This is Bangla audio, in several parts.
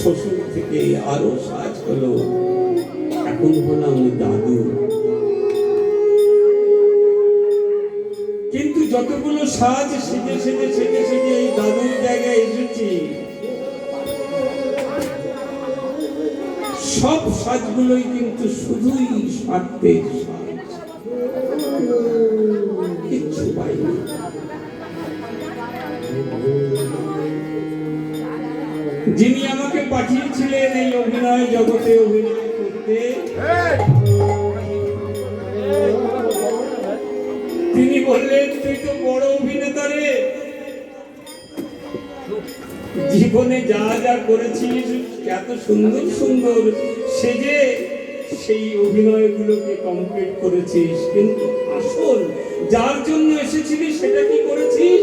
শ্বশুর থেকে আরও সাজ হলো এখন হলাম দাদু। কিন্তু যতগুলো সাজ সেজে সেজে সেজে সেজে এই দাদুর জায়গায় এসেছি, সব সাজগুলোই কিন্তু শুধুই স্বার্থের সাজ। আমাকে পাঠিয়েছিলেন এই অভিনয় জগতে, অভিনয় করতে। তিনি বললেন, তুই তো বড় অভিনেতা রে। জীবনে যা যা করেছিস, এত সুন্দর সুন্দর সেজে সেই অভিনয়গুলোকে কমপ্লিট করেছিস। কিন্তু আসল, যার জন্য এসেছিলি সেটা কি করেছিস?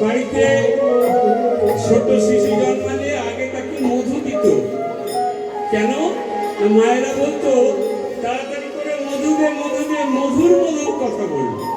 বাড়িতে শিশু জন্মালে আগে তাকে মধু দিত। কেন? মায়েরা বলতো, তাড়াতাড়ি করে মধু দে মধু দে মধুর মধুর কথা বলব।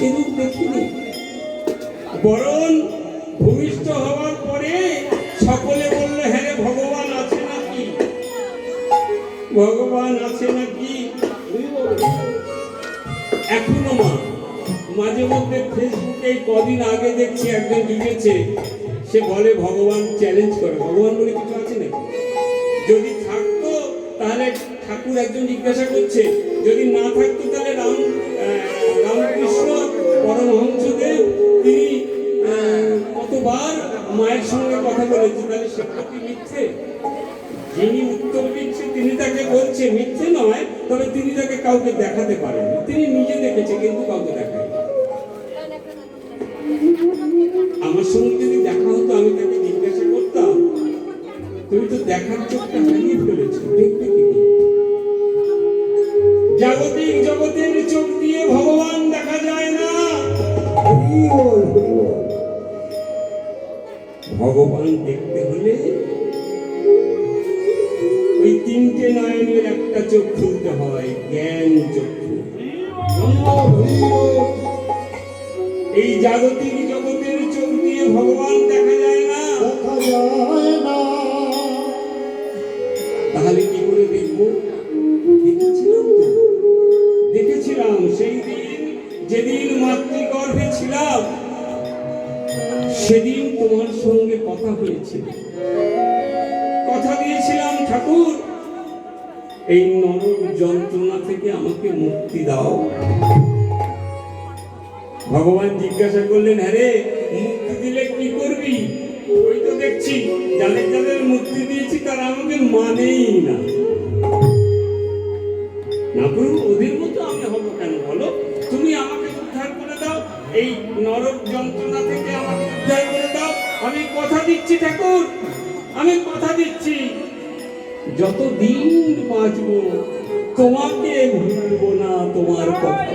সেরূপ দেখিনি। বরং ভূমিষ্ঠ হওয়ার পরে সকলে বললে হ্যাঁ ভগবান, আছে নাকি? ভগবান, আছে নাকি? এখনও মা, মাঝে মধ্যে ফেসবুকে কদিন আগে দেখছি একজন লিখেছে সে বলে, ভগবান চ্যালেঞ্জ করে। ভগবান বলে, কিছু আছে নাকি? যদি থাকতো, তাহলে ঠাকুর একজন জিজ্ঞাসা করছে। যদি না থাকতো, তাহলে রাম দেখাতে পারেন। তিনি নিজে দেখেছে, কিন্তু কাউকে দেখায় আমার সঙ্গে যদি দেখা হতো, আমি তাকে জিজ্ঞাসা করতাম, তুমি তো দেখার চোখটা খুলতে হয় জ্ঞান চক্ষু। এই জাগতিক ভগবান জিজ্ঞাসা করলেন হ্যাঁ মুক্তি দিলে কি করবি? ওই তো দেখছি, যাদের যাদের মুক্তি দিয়েছি তারা আমাকে মানেই না। ওদের মতো আমি কেন বলো? তুমি আমাকে উদ্ধার করে দাও, এই নরক যন্ত্রণা থেকে আমাকে উদ্ধার করে দাও। আমি কথা দিচ্ছি, ঠাকুর, আমি কথা দিচ্ছি। যতদিন বাঁচবো তোমাকে ভুলবো না তোমার কথা।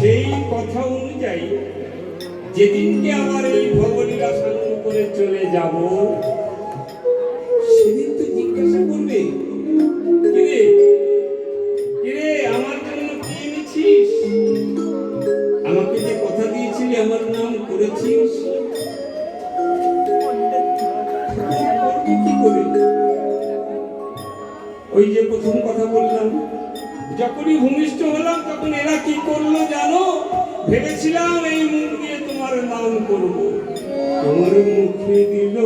সেই কথা অনুযায়ী যেদিনকে আমার এই ভবলীলা সাধন করে চলে যাব, সেদিন তো জিজ্ঞাসা করবে, কিরে কিরে, আমার জন্য কি আমাকে যে কথা দিয়েছিলি, আমার নাম করেছিস? ওই যে প্রথম কথা বললাম, যখনই ভূমিষ্ঠ হলাম, তখন এরা কি করল জানো? ভেবেছিলাম এই মুখ দিয়ে তোমার নাম করব। তোমার মুখে দিল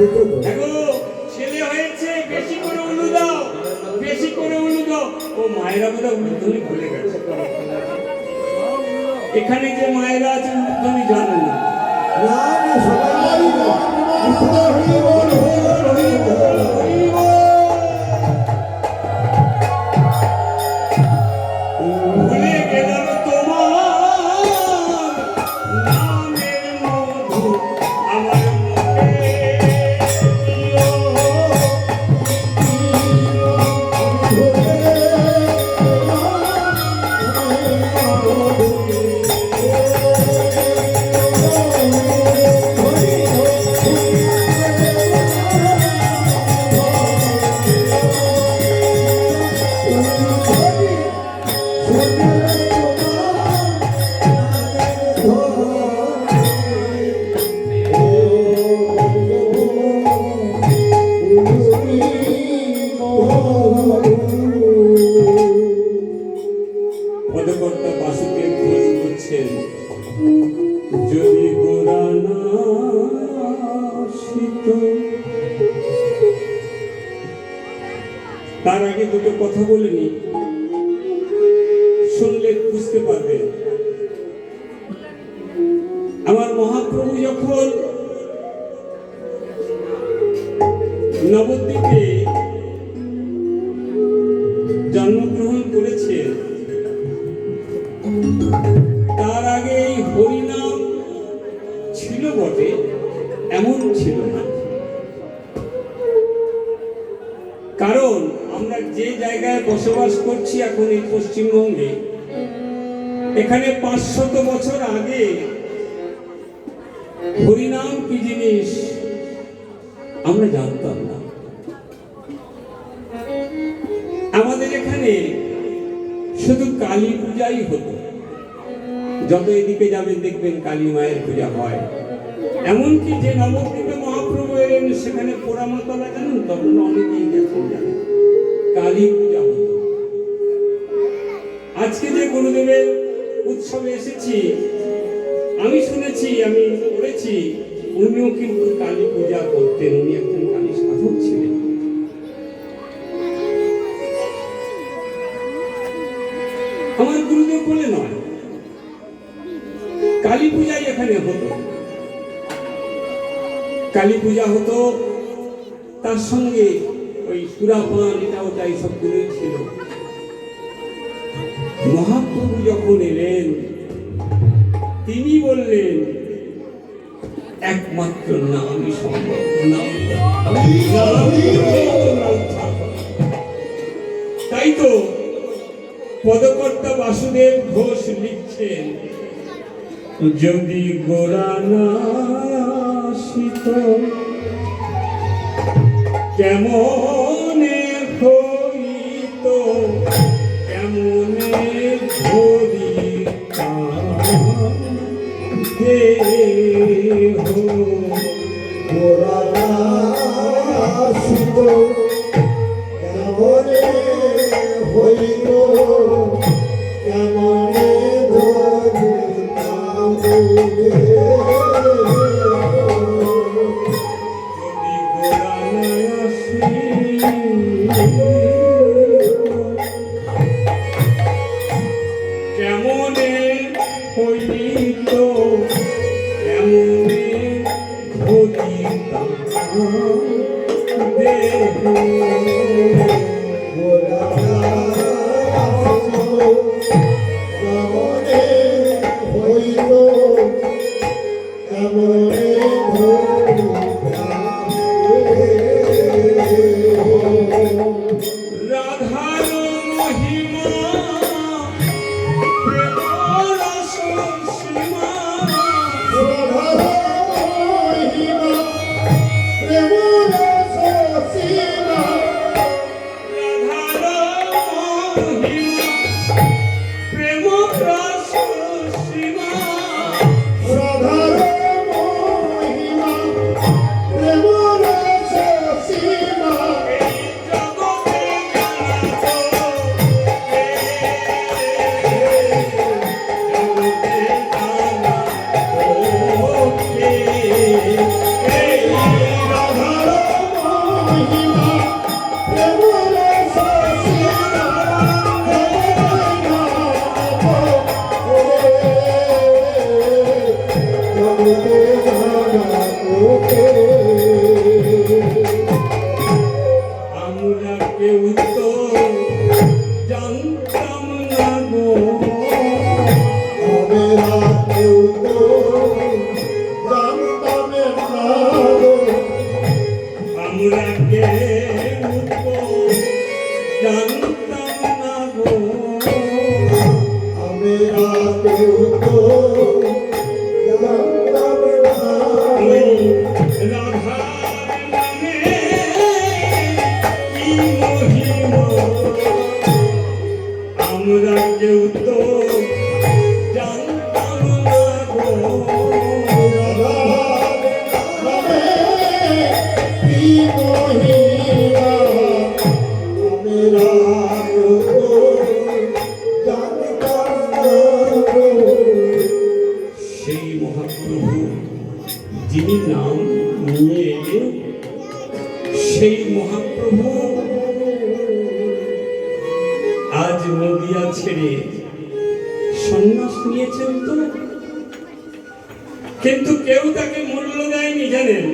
দেখো ছেলে হয়েছে বেশি করে উলু দাও বেশি করে উলু দাও ও মায়েরা বোধহয় উলুধ্বনি ভুলে গেছে এখানে যে মায়েরা আছে উলুধ্বনি জানে না না না সবাই হরি বল হরি বল হরি বল আমরা যে জায়গায় বসবাস করছি এখন এই পশ্চিমবঙ্গে, এখানে পাঁচশত বছর আগে হরিনাম কি জিনিস আমরা জানতাম না। আমাদের এখানে শুধু কালী পূজাই হতো। যত এদিকে যাবেন দেখবেন কালী মায়ের পূজা হয়। এমনকি যে নবদ্বীপে মহাপ্রভু এলেন, সেখানে পোড়ামাতলা জানেন? তখন অনেকেই গেছেন জানেন। কালী পূজা হতো। আজকে যে গুরুদেবের উৎসবে এসেছি, আমি শুনেছি, আমি পড়েছি, উনিও কিন্তু কালী পূজা করতেন, উনি একজন কালী সাধক ছিলেন। আমার গুরুদেব বলে নয়, কালী পূজাই এখানে হতো। কালী পূজা হতো, তার সঙ্গে ওই সুরাপান এটা ওটা এইসব গুলোই ছিল। মহাপ্রভু যখন এলেন, তিনি বললেন, একমাত্র নামই সম্ভব তাই তো পদকর্তা বাসুদেব ঘোষ লিখছেন, যদি গোরা না আসিত, কেমনে দেহ পুরাণাসিত মহাপ্রভু আজ নদিয়া ছেড়ে সন্ন্যাস নিয়েছেন তো? কিন্তু কেউ তাকে মূল্য দেয়নি, জানেন?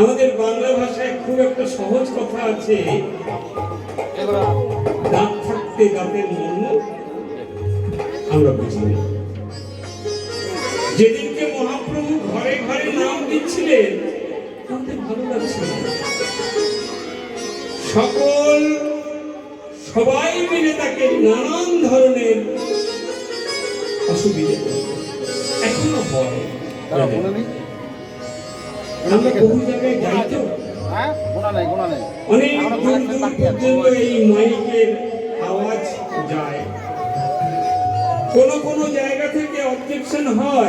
আমাদের বাংলা ভাষায় খুব একটা সহজ কথা আছে। দাঁত থাকতে দাঁতের মর্ম আমরা বুঝিনি যেদিনকে মহাপ্রভু ঘরে ঘরে নাম দিচ্ছিলেন আমাদের ভালো লাগছিল সকল সবাই মিলে তাকে নানান ধরনের সুবিধে এখনও হয়। দাঁড়া গোনা আমরা বহু জায়গায় যাই তো। গোনা নেই গোনা নেই। অনেক দূর দূর পর্যন্ত এই মাইকের আওয়াজ যায়। কোনো কোনো জায়গা থেকে অবজেকশন হয়।